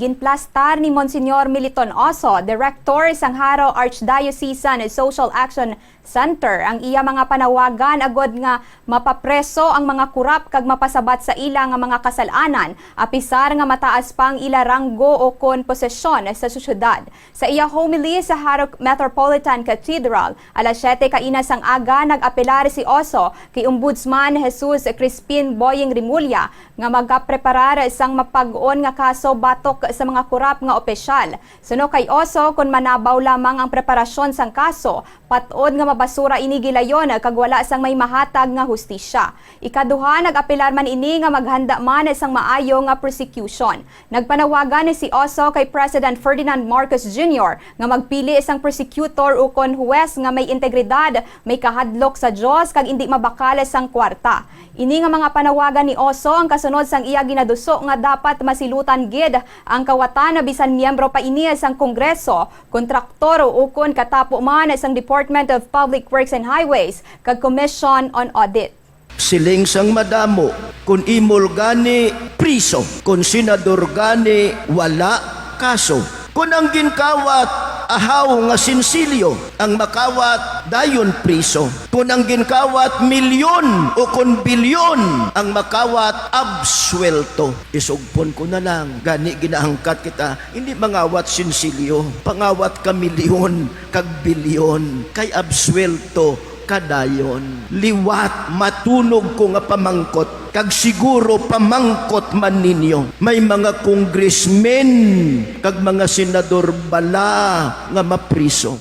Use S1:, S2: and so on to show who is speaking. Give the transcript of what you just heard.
S1: ginplastar ni Monsignor Militon Oso, Director sang Haro Archdiocesan Social Action Center ang iya mga panawagan agod nga mapapreso ang mga kurap kag mapasabat sa ila nga mga kasalanan apisar nga mataas pang ila ranggo o kon posesyon sa susyudad. Sa iya homily sa Haro Metropolitan Cathedral, alas 7 kaina sang aga nag-apelar si Oso kay Ombudsman Jesus Crispin Boying Rimulya nga magapreparar sang mapag-on nga kaso batok sa mga kurap nga opisyal. Suno kay Oso kun manabaw lamang ang preparasyon sang kaso, patod nga mabasura ini gilayon kag wala sang may mahatag nga hustisya. Ikaduha nag-apelar man ini nga maghanda man sang maayo nga prosecution. Nagpanawagan ni si Oso kay President Ferdinand Marcos Jr. nga magpili isang prosecutor ukon huwes nga may integridad, may kahadlok sa Dios kag indi mabakales sang kwarta. Ini nga mga panawagan ni Oso ang kasunod sang iya ginaduso nga dapat masilutan gid ang kawatan na bisan miyembro pa ini sang Kongreso, kontraktor ukon katapo man sang Department of Public Works and Highways kag Commission on Audit.
S2: siling sang madamo kung imol gani priso kung senador gani wala kaso kung ang ginkawat ahaw nga sinsilyo ang makawat dayon priso. Kung ang ginkawat milyon o kung bilyon ang makawat abswelto isugpon ko na lang gani ginahangkat kita hindi mangawat sinsilyo. Pangawat ka milyon kag bilyon kay abswelto kadayon. Liwat, matunog ko nga pamangkot. Kag siguro pamangkot man ninyo. May mga congressmen, kag mga senador bala nga mapriso.